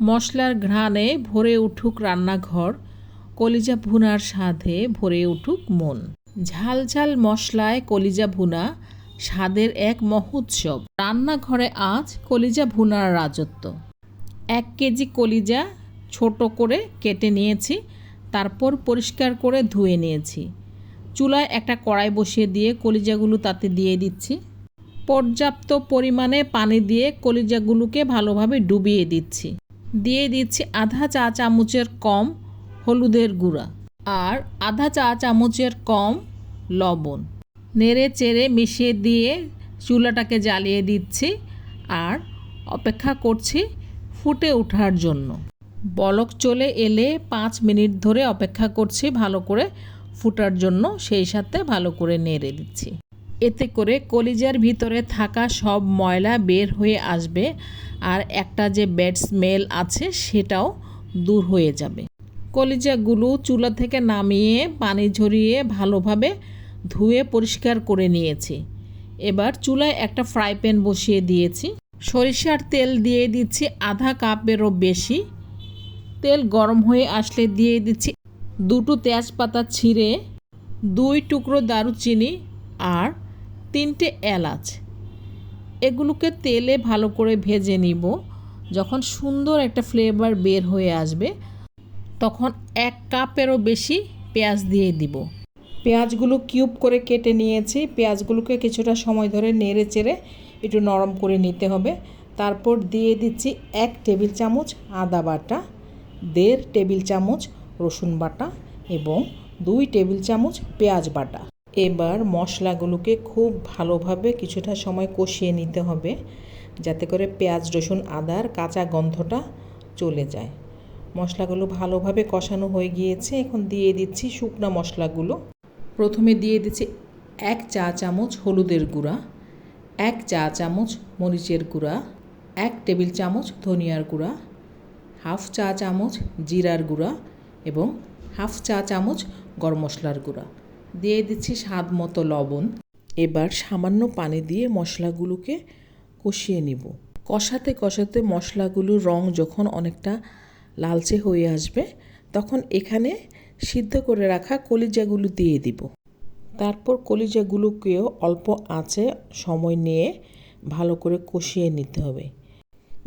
মশলার ঘ্রাণে ভরে উঠুক রান্নাঘর, কলিজা ভুনার স্বাদে ভরে উঠুক মন। ঝাল ঝাল মশলায় কলিজা ভুনা, স্বাদের এক মহোৎসব। রান্নাঘরে আজ কলিজা ভুনার রাজত্ব। এক কেজি কলিজা ছোট করে কেটে নিয়েছি, তারপর পরিষ্কার করে ধুয়ে নিয়েছি। চুলায় একটা কড়াই বসিয়ে দিয়ে কলিজাগুলো তাতে দিয়ে দিচ্ছি। পর্যাপ্ত পরিমাণে পানি দিয়ে কলিজাগুলোকে ভালোভাবে ডুবিয়ে দিচ্ছি। দিয়ে দিচ্ছি আধা চা চামচের কম হলুদের গুঁড়া আর আধা চা চামচের কম লবণ। নেড়ে চেড়ে মিশিয়ে দিয়ে চুলাটাকে জ্বালিয়ে দিচ্ছি আর অপেক্ষা করছি ফুটে ওঠার জন্য। বলক চলে এলে পাঁচ মিনিট ধরে অপেক্ষা করছি ভালো করে ফুটার জন্য, সেই সাথে ভালো করে নেড়ে দিচ্ছি। এতে করে কলিজার ভিতরে থাকা সব ময়লা বের হয়ে আসবে আর একটা যে ব্যাড স্মেল আছে সেটাও দূর হয়ে যাবে। কলিজাগুলো চুলা থেকে নামিয়ে পানি ঝরিয়ে ভালোভাবে ধুয়ে পরিষ্কার করে নিয়েছি। এবার চুলায় একটা ফ্রাই প্যান বসিয়ে দিয়েছি। সরিষার তেল দিয়ে দিচ্ছি আধা কাপেরও বেশি। তেল গরম হয়ে আসলে দিয়ে দিচ্ছি দুটো তেজপাতা ছিঁড়ে, দুই টুকরো দারুচিনি আর তিনটে এলাচ। এগুলোকে তেলে ভালো করে ভেজে নিব। যখন সুন্দর একটা ফ্লেভার বের হয়ে আসবে, তখন এক কাপেরও বেশি পেঁয়াজ দিয়ে দিব। পেঁয়াজগুলো কিউব করে কেটে নিয়েছি। পেঁয়াজগুলোকে কিছুটা সময় ধরে নেড়ে চেড়ে একটু নরম করে নিতে হবে। তারপর দিয়ে দিচ্ছি এক টেবিল চামচ আদা বাটা, দেড় টেবিল চামচ রসুন বাটা এবং দুই টেবিল চামচ পেঁয়াজ বাটা। এবার মশলাগুলোকে খুব ভালোভাবে কিছুটা সময় কষিয়ে নিতে হবে, যাতে করে পেঁয়াজ, রসুন আদার কাঁচা গন্ধটা চলে যায়। মশলাগুলো ভালোভাবে কষানো হয়ে গিয়েছে, এখন দিয়ে দিচ্ছি শুকনো মশলাগুলো। প্রথমে দিয়ে দিচ্ছি এক চা চামচ হলুদের গুঁড়া, এক চা চামচ মরিচের গুঁড়া, এক টেবিল চামচ ধনিয়ার গুঁড়া, হাফ চা চামচ জিরার গুঁড়া এবং হাফ চা চামচ গরম মশলার গুঁড়া। দিয়ে দিচ্ছি স্বাদ মতো লবণ। এবার সামান্য পানি দিয়ে মশলাগুলোকে কষিয়ে নিব। কষাতে কষাতে মশলাগুলোর রং যখন অনেকটা লালচে হয়ে আসবে, তখন এখানে সিদ্ধ করে রাখা কলিজাগুলো দিয়ে দিব। তারপর কলিজাগুলোকেও অল্প আঁচে সময় নিয়ে ভালো করে কষিয়ে নিতে হবে।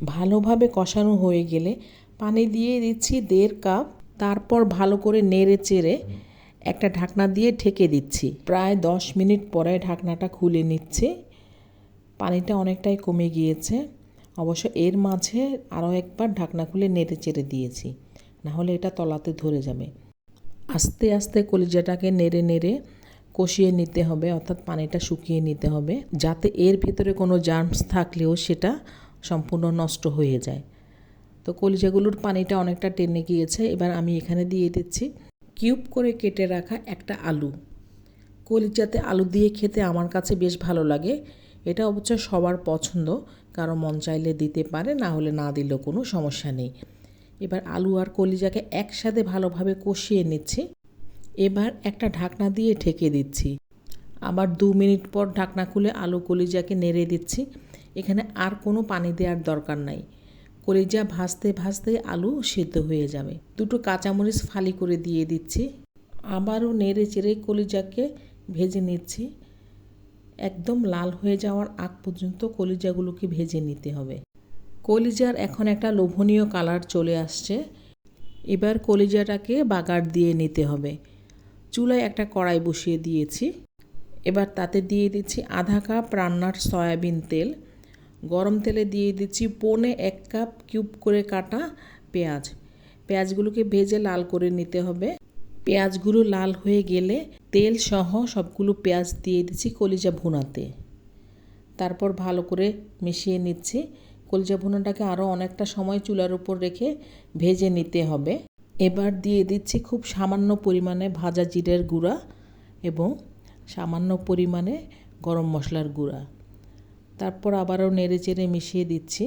ভালোভাবে কষানো হয়ে গেলে পানি দিয়ে দিচ্ছি দেড় কাপ। তারপর ভালো করে নেড়ে চেড়ে একটা ঢাকনা দিয়ে ঢেকে দিচ্ছি। প্রায় দশ মিনিট পরে ঢাকনাটা খুলে নিচ্ছি। পানিটা অনেকটাই কমে গিয়েছে। অবশ্য এর মাঝে আরও একবার ঢাকনা খুলে নেড়ে চেড়ে দিয়েছি। না হলে এটা তলাতে ধরে যাবে। আস্তে আস্তে কলিজাটাকে নেড়ে নেড়ে কষিয়ে নিতে হবে, অর্থাৎ পানিটা শুকিয়ে নিতে হবে, যাতে এর ভিতরে কোনো জার্মস থাকলেও সেটা সম্পূর্ণ নষ্ট হয়ে যায়। তো কলিজাগুলোর পানিটা অনেকটা টেনে গিয়েছে। এবার আমি এখানে দিয়ে দিচ্ছি। কিউব করে কেটে রাখা একটা আলু। কলিজাতে আলু দিয়ে খেতে আমার কাছে বেশ ভালো লাগে। এটা অবশ্য সবার পছন্দ। কারও মন চাইলে দিতে পারে, না হলে না দিলেও কোনো সমস্যা নেই। এবার আলু আর কলিজাকে একসাথে ভালোভাবে কষিয়ে নিচ্ছি। এবার একটা ঢাকনা দিয়ে ঢেকে দিচ্ছি। আবার দু মিনিট পর ঢাকনা খুলে আলু কলিজাকে নেড়ে দিচ্ছি। এখানে আর কোনো পানি দেওয়ার দরকার নাই। কলিজা ভাজতে ভাজতে আলু সিদ্ধ হয়ে যাবে। দুটো কাঁচামরিচ ফালি করে দিয়ে দিচ্ছি। আবারও নেড়ে চেড়ে কলিজাকে ভেজে নিচ্ছি। একদম লাল হয়ে যাওয়ার আগ পর্যন্ত কলিজাগুলোকে ভেজে নিতে হবে। কলিজার এখন একটা লোভনীয় কালার চলে আসছে। এবার কলিজাটাকে বাগার দিয়ে নিতে হবে। চুলায় একটা কড়াই বসিয়ে দিয়েছি। এবার তাতে দিয়ে দিচ্ছি আধা কাপ রান্নার সয়াবিন তেল। গরম তেলে দিয়ে দিচ্ছি পনে এক কাপ কিউব করে কাটা পেঁয়াজ। পেঁয়াজগুলোকে ভেজে লাল করে নিতে হবে। পেঁয়াজগুলো লাল হয়ে গেলে তেল সহ সবগুলো পেঁয়াজ দিয়ে দিচ্ছি কলিজা ভুনাতে। তারপর ভালো করে মিশিয়ে নিচ্ছি। কলিজা ভুনাটাকে আরও অনেকটা সময় চুলার উপর রেখে ভেজে নিতে হবে। এবার দিয়ে দিচ্ছি খুব সামান্য পরিমাণে ভাজা জিরের গুঁড়া এবং সামান্য পরিমাণে গরম মশলার গুঁড়া। তারপর আবারও নেড়ে চেড়ে মিশিয়ে দিচ্ছি।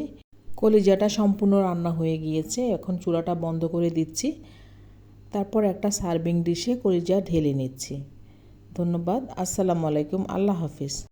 কলিজাটা সম্পূর্ণ রান্না হয়ে গিয়েছে। এখন চুলাটা বন্ধ করে দিচ্ছি। তারপর একটা সার্ভিং ডিশে কলিজা ঢেলে নিচ্ছি। ধন্যবাদ। আসসালামু আলাইকুম। আল্লাহ হাফিজ।